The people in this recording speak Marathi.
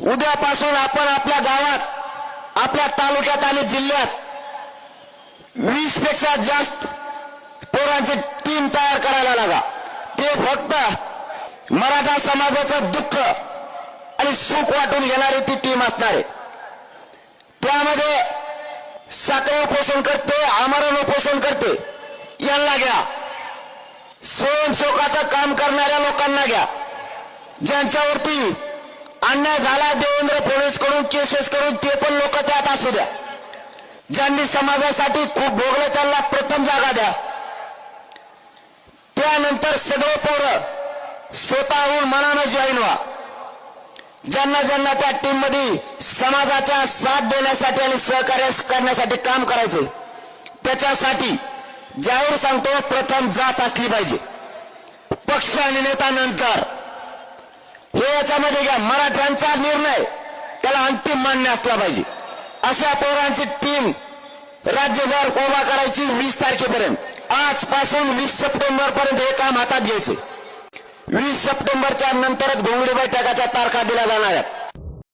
उद्यापासून आपण आपल्या गावात आपल्या तालुक्यात आणि जिल्ह्यात वीसपेक्षा जास्त पोरांची टीम तयार करायला लागा. ते फक्त मराठा समाजाचं दुःख आणि सुख वाटून घेणारी ती टीम असणार आहे. त्यामध्ये साखळी उपोषण करते आमरण उपोषण करते. यांना घ्या. स्वयंसेवकाचं काम करणाऱ्या लोकांना घ्या. ज्यांच्यावरती अन्याय झाला देवेंद्र पोलीसकडून केसेस करून ते पण लोक त्यात असू द्या. ज्यांनी समाजासाठी खूप भोगलं त्यांना प्रथम जागा द्या. त्यानंतर सगळं पोरं स्वतःहून मनानं जॉईन व्हा. ज्यांना ज्यांना त्या टीममध्ये समाजाचा साथ देण्यासाठी आणि सहकार्य करण्यासाठी काम करायचे त्याच्यासाठी ज्यावर सांगतो प्रथम जात असली पाहिजे. पक्ष आणि नेता नंतर. हे याच्यामध्ये घ्या मराठ्यांचा निर्णय त्याला अंतिम मान्य असला पाहिजे. अशा पोरांची टीम राज्यभर उभा करायची वीस तारखेपर्यंत. आजपासून वीस सप्टेंबर पर्यंत हे काम हातात घ्यायचे. वीस सप्टेंबरच्या नंतरच घोंगडी बैठकाच्या तारखा दिल्या जाणार आहेत